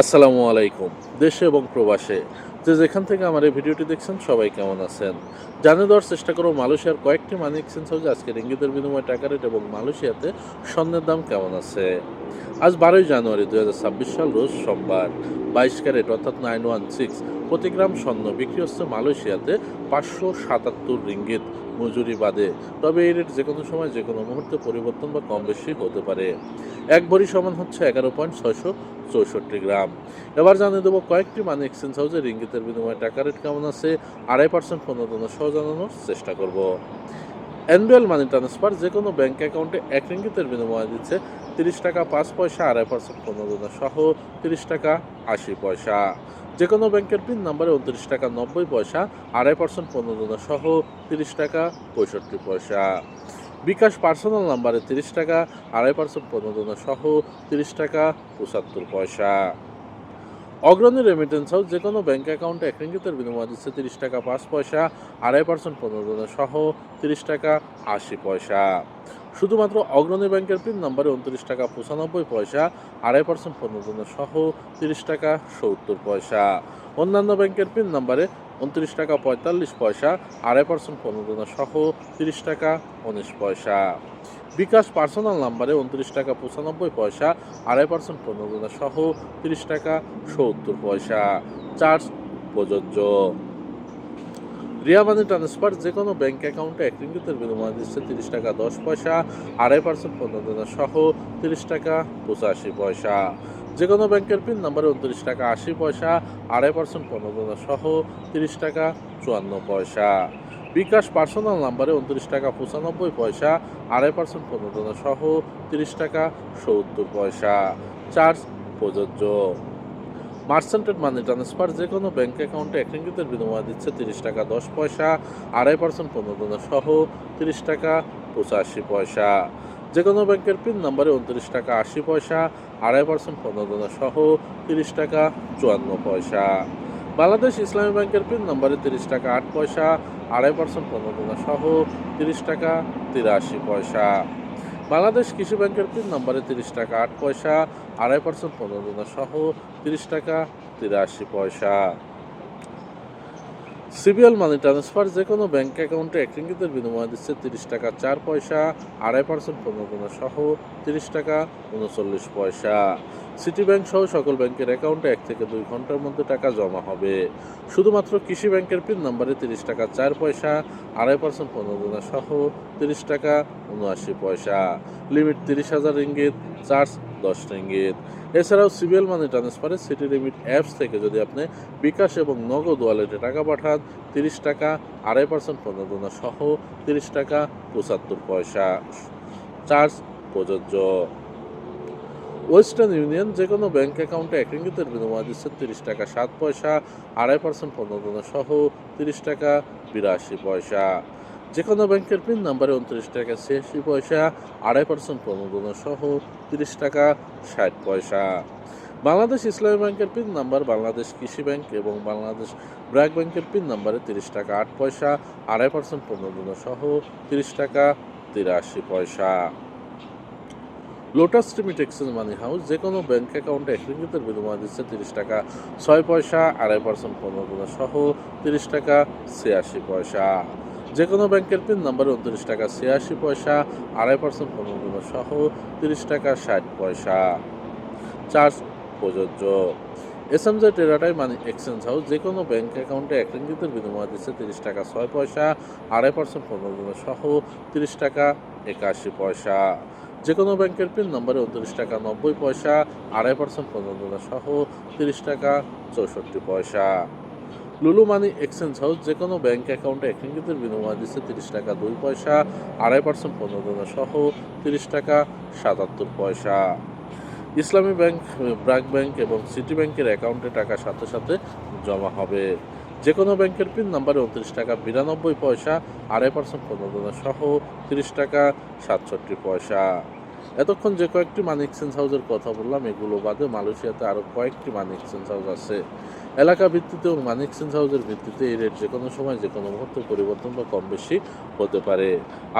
আসসালামু আলাইকুম, দেশে এবং প্রবাসে। যে যেখান থেকে আমার এই ভিডিওটি দেখছেন, সবাই কেমন আছেন? জানিয়ে দেওয়ার চেষ্টা করো মালয়েশিয়ার কয়েকটি মানি এক্সচেঞ্জ হাউসে আজকের ইঙ্গিতের বিনিময় টাকা রেট এবং মালয়েশিয়াতে স্বর্ণের দাম কেমন আছে? আজ বারোই জানুয়ারি দু হাজার ছাব্বিশ সাল, রোজ সোমবার। বাইশ ক্যারেট অর্থাৎ নাইন ওয়ান সিক্স প্রতি গ্রাম স্বর্ণ বিক্রি হচ্ছে মালয়েশিয়াতে পাঁচশো সাতাত্তর রিঙ্গিত। মজুরি বাদে। তবে এই রেট যে কোনো সময় যে কোনো মুহূর্তে পরিবর্তন বা কম বেশি হতে পারে। এক ভরি সমান হচ্ছে এগারো পয়েন্ট ছয়শো চৌষট্টি গ্রাম। এবার জানিয়ে দেবো কয়েকটি মানি এক্সচেঞ্জ হাউসে রিঙ্গিতের বিনিময়ে টাকা রেট কেমন আছে, আড়াই পার্সেন্ট পণ্য সহ জানানোর চেষ্টা করব। অ্যানুয়াল মানি ট্রান্সফার যে কোনো ব্যাঙ্ক অ্যাকাউন্টে এক রিঙ্গিতের বিনিময়ে দিচ্ছে তিরিশ টাকা পাঁচ পয়সা, আড়াই পার্সেন্ট পণ্য সহ তিরিশ টাকা আশি পয়সা। যে কোনো ব্যাংকের পিন নাম্বারে উনত্রিশ টাকা নব্বই পয়সা, আড়াই পার্সেন্ট পণ্য সহ তিরিশ টাকা পঁয়ষট্টি পয়সা। বিকাশ পার্সোনাল নাম্বারে তিরিশ টাকা, আড়াই পার্সেন্ট প্রণোদনা সহ তিরিশ টাকা পঁচাত্তর পয়সা। অগ্রণী রেমিটেন্স হাউস যে কোনো ব্যাঙ্ক অ্যাকাউন্টে এক রিঙ্গিতের বিনিময় দিচ্ছে তিরিশ টাকা পাঁচ পয়সা, আড়াই পার্সেন্ট প্রণোদনা সহ তিরিশ টাকা আশি পয়সা। শুধুমাত্র অগ্রণী ব্যাংকের পিন নাম্বারে উনত্রিশ টাকা পঁচানব্বই পয়সা, আড়াই পার্সেন্ট প্রণোদনা সহ তিরিশ টাকা সত্তর পয়সা। অন্যান্য ব্যাংকের পিন নাম্বারে উনত্রিশ টাকা পঁয়তাল্লিশ পয়সা, আড়াই পার্সেন্ট প্রণোদনা সহ তিরিশ টাকা উনিশ পয়সা। বিকাশ পার্সোনাল নাম্বারে উনত্রিশ টাকা পঁচানব্বই পয়সা, আড়াই পার্সেন্ট প্রণোদনা সহ তিরিশ টাকা সত্তর পয়সা। চার্জ প্রযোজ্য। রিয়া মানি ট্রান্সফার যে কোনো ব্যাঙ্ক অ্যাকাউন্টে এক বিনিময় দিচ্ছে তিরিশ টাকা দশ পয়সা, আড়াই পার্সেন্ট প্রণোদনা সহ তিরিশ টাকা পঁচাশি পয়সা। যে কোনো ব্যাংকের পিন নাম্বারে উনত্রিশ টাকা আশি পয়সা, আড়াই পার্সেন্ট প্রণোদনা সহ তিরিশ টাকা চুয়ান্ন পয়সা। বিকাশ পার্সোনাল নাম্বারে উনত্রিশ টাকা পঁচানব্বই পয়সা, আড়াই পার্সেন্ট প্রণোদনা সহ তিরিশ টাকা সত্তর পয়সা। চার্জ প্রযোজ্য। মার্চেন্টেড মানি ট্রান্সফার যে কোনো ব্যাঙ্ক অ্যাকাউন্টে এক রিঙ্গিতের বিনিময় দিচ্ছে তিরিশ টাকা দশ পয়সা, আড়াই পার্সেন্ট প্রণোদনা সহ তিরিশ টাকা পঁচাশি পয়সা। যে কোনো ব্যাংকের পিন নাম্বারে উনত্রিশ টাকা আশি পয়সা, আড়াই পার্সেন্ট প্রণোদনা সহ তিরিশ টাকা চুয়ান্ন পয়সা। বাংলাদেশ ইসলামী ব্যাংকের পিন নাম্বারে তিরিশ টাকা আট পয়সা, আড়াই পার্সেন্ট প্রণোদনা সহ তিরিশ টাকা তিরাশি পয়সা। বাংলাদেশ কৃষি ব্যাংকের পিন নাম্বারে তিরিশ টাকা আট পয়সা, আড়াই পার্সেন্ট প্রণোদনা সহ তিরিশ টাকা তিরাশি পয়সা। সিবিএল মানি ট্রান্সফার যে কোনো ব্যাংক অ্যাকাউন্টে এক রিঙ্গিতের বিনিময় দিচ্ছে তিরিশ টাকা চার পয়সা, আড়াই পার্সেন্ট প্রণোদনা সহ তিরিশ টাকা উনচল্লিশ পয়সা। সিটি ব্যাংক সহ সকল ব্যাংকের অ্যাকাউন্টে এক থেকে দুই ঘণ্টার মধ্যে টাকা জমা হবে। শুধুমাত্র কৃষি ব্যাংকের পিন নাম্বারে তিরিশ টাকা চার পয়সা, আড়াই পার্সেন্ট প্রণোদনা সহ তিরিশ টাকা উনআশি পয়সা। লিমিট তিরিশ হাজার রিঙ্গিত, চার্জ দশ রিঙ্গিত। এছাড়াও সিবিএল মানি ট্রান্সফারে সিটি লিমিট অ্যাপস থেকে যদি আপনি বিকাশ এবং নগদ ওয়ালেটে টাকা পাঠান, তিরিশ টাকা, আড়াই পার্সেন্ট প্রণোদনা সহ তিরিশ টাকা, পঁচাত্তর পয়সা চার্জ প্রযোজ্য। ওয়েস্টার্ন ইউনিয়ন যে কোনো ব্যাঙ্ক অ্যাকাউন্টে এক রিঙ্গিতের বিনিময় দিচ্ছে তিরিশ টাকা, সাত পয়সা, আড়াই পার্সেন্ট প্রণোদনা সহ তিরিশ টাকা, বিরাশি পয়সা। যে কোনো ব্যাংকের পিন নাম্বারে উনত্রিশ টাকা, ছিয়াশি পয়সা, আড়াই পার্সেন্ট প্রণোদনা সহ তিরিশ টাকা, ষাট পয়সা। বাংলাদেশ ইসলামী ব্যাংকের পিন নাম্বার, বাংলাদেশ কৃষি ব্যাংক এবং বাংলাদেশ ব্র্যাক ব্যাংকের পিন নাম্বারে তিরিশ টাকা, আট পয়সা, আড়াই পার্সেন্ট প্রণোদনা সহ তিরিশ টাকা, তিরাশি পয়সা। Lotus limit exchange money house যে কোনো ব্যাংক অ্যাকাউন্টে এক রিঙ্গিতের বিনিময় দিচ্ছে তিরিশ টাকা, ছয় পয়সা, আড়াই পার্সেন্ট প্রণোদনা সহ তিরিশ টাকা, ছিয়াশি পয়সা। যে কোনো ব্যাংকের পিন নাম্বারে উনত্রিশ টাকা ছিয়াশি পয়সা, আড়াই পার্সেন্ট পনেরো প্রণোদনা সহ তিরিশ টাকা ষাট পয়সা। চার্জ প্রযোজ্য। এসএমজে টেরাটাই মানি এক্সচেঞ্জ হাউস যে কোনো ব্যাঙ্ক অ্যাকাউন্টে এক রিঙ্গিতের বিনিময় দিচ্ছে তিরিশ টাকা ছয় পয়সা, আড়াই পার্সেন্ট পনেরো প্রণোদনা সহ তিরিশ টাকা একাশি পয়সা। যে কোনো ব্যাংকের পিন নম্বরে উনত্রিশ টাকা নব্বই পয়সা, আড়াই পার্সেন্ট প্রণোদনা সহ তিরিশ টাকা চৌষট্টি পয়সা। লুলু মানি এক্সচেঞ্জ হাউস যে কোনো ব্যাংক অ্যাকাউন্টে এক রিঙ্গিতের বিনিময় দিচ্ছে তিরিশ টাকা দুই পয়সা, আড়াই পার্সেন্ট পনেরো প্রণোদনা সহ তিরিশ টাকা সাতাত্তর পয়সা। ইসলামী ব্যাংক ব্র্যাক ব্যাংক এবং সিটি ব্যাংকের অ্যাকাউন্টে টাকা সাথে সাথে জমা হবে। যে কোনো ব্যাংকের পিন নাম্বারে উনত্রিশ টাকা বিরানব্বই পয়সা, আড়াই পার্সেন্ট পনেরো প্রণোদনা সহ তিরিশ টাকা সাতষট্টি পয়সা। এতক্ষণ যে কয়েকটি মানি এক্সচেঞ্জ হাউসের কথা বললাম, এগুলো বাদে মালয়েশিয়াতে আরও কয়েকটি মানি এক্সচেঞ্জ হাউস আছে। এলাকা ভিত্তিতে এবং মানি এক্সচেঞ্জ হাউসের ভিত্তিতে এই রেট যে কোনো সময় যে কোনো মুহূর্তে পরিবর্তন বা কম বেশি হতে পারে।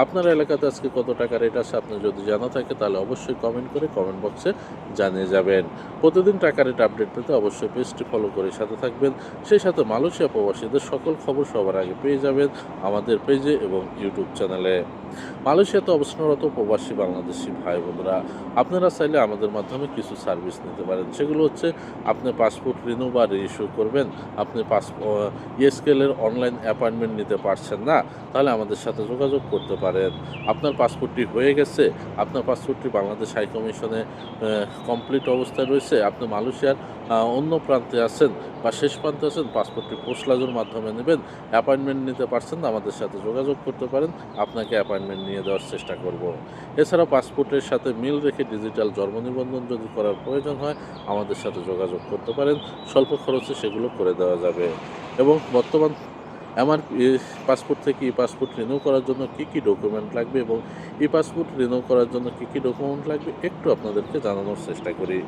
আপনার এলাকাতে আজকে কত টাকা রেট আছে আপনি যদি জানা থাকে তাহলে অবশ্যই কমেন্ট করে কমেন্ট বক্সে জানিয়ে যাবেন। প্রতিদিন টাকা রেট আপডেট পেতে অবশ্যই পেজটি ফলো করে সাথে থাকবেন। সেই সাথে মালয়েশিয়া প্রবাসীদের সকল খবর সবার আগে পেয়ে যাবেন আমাদের পেজে এবং ইউটিউব চ্যানেলে। মালয়েশিয়াতে অবস্থানরত প্রবাসী বাংলাদেশি ভাই বোনরা, আপনারা চাইলে আমাদের মাধ্যমে কিছু সার্ভিস নিতে পারেন। সেগুলো হচ্ছে আপনার পাসপোর্ট, রিনিউ বা রিইস্যু করবেন, আপনি পাস ইএসকেলের অনলাইন অ্যাপয়েন্টমেন্ট নিতে পারছেন না, তাহলে আমাদের সাথে যোগাযোগ করতে পারেন। আপনার পাসপোর্টটি হয়ে গেছে, আপনার পাসপোর্টটি বাংলাদেশ হাই কমিশনে কমপ্লিট অবস্থায় রয়েছে। আপনি মালয়েশিয়ার অন্য প্রান্তে আছেন বা শেষ প্রান্তে আছেন, পাসপোর্টটি পোস্ট লাজুর মাধ্যমে নেবেন। অ্যাপয়েন্টমেন্ট নিতে পারছেন আমাদের সাথে যোগাযোগ করতে পারেন। আপনাকে অ্যাপয়েন্টমেন্ট নিয়ে দেওয়ার চেষ্টা করব। এছাড়া পাসপোর্টের সাথে মিল রেখে ডিজিটাল জন্ম নিবন্ধন যদি করার প্রয়োজন হয়, আমাদের সাথে যোগাযোগ করতে পারেন। স্বল্প খরচে সেগুলো করে দেওয়া যাবে। এবং বর্তমান আমার পাসপোর্ট থেকে ই পাসপোর্ট রিনিউ করার জন্য কী কী ডকুমেন্ট লাগবে এবং ই পাসপোর্ট রিনিউ করার জন্য কী কী ডকুমেন্ট লাগবে একটু আপনাদেরকে জানানোর চেষ্টা করি।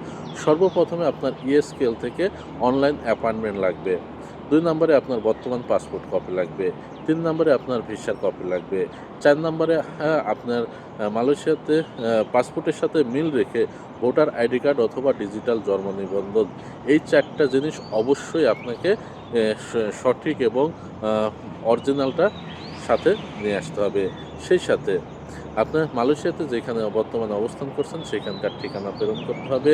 সর্বপ্রথমে আপনার ইএসকেল থেকে অনলাইন অ্যাপয়েন্টমেন্ট লাগবে। দুই নম্বরে আপনার বর্তমান পাসপোর্ট কপি লাগবে। তিন নম্বরে আপনার ভিসার কপি লাগবে। চার নম্বরে হ্যাঁ, আপনার মালয়েশিয়াতে পাসপোর্টের সাথে মিল রেখে ভোটার আইডি কার্ড অথবা ডিজিটাল জন্ম নিবন্ধন। এই চারটা জিনিস অবশ্যই আপনাকে সঠিক এবং অরিজিনালটা সাথে নিয়ে আসতে হবে। সেই সাথে আপনার মালয়েশিয়াতে যেখানে বর্তমানে অবস্থান করছেন সেখানকার ঠিকানা প্রেরণ করতে হবে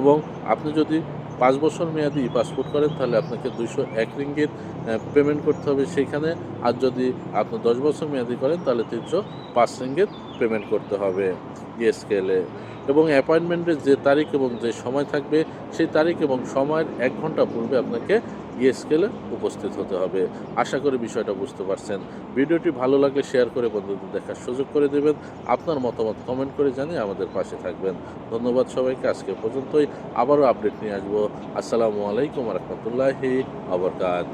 এবং আপনি যদি পাঁচ বছর মেয়াদি পাসপোর্ট করেন, তাহলে আপনাকে দুইশো এক রিঙ্গিত পেমেন্ট করতে হবে সেখানে আর যদি আপনি দশ বছর মেয়াদি করেন, তাহলে তিনশো পাঁচ রিঙ্গিত পেমেন্ট করতে হবে ইএসকেলে এবং অ্যাপয়েন্টমেন্টের যে তারিখ এবং যে সময় থাকবে, সেই তারিখ এবং সময়ের এক ঘণ্টা পূর্বে আপনাকে ইএসকেলে উপস্থিত হতে হবে। আশা করি বিষয়টা বুঝতে পারছেন। ভিডিওটি ভালো লাগলে শেয়ার করে বন্ধুদের দেখার সুযোগ করে দেবেন। আপনার মতামত কমেন্ট করে জানিয়ে আমাদের পাশে থাকবেন। ধন্যবাদ সবাইকে। আজকে পর্যন্তই। আবারও আপডেট নিয়ে আসব। আসসালামু আলাইকুম রহমতুল্লাহি আবরকাত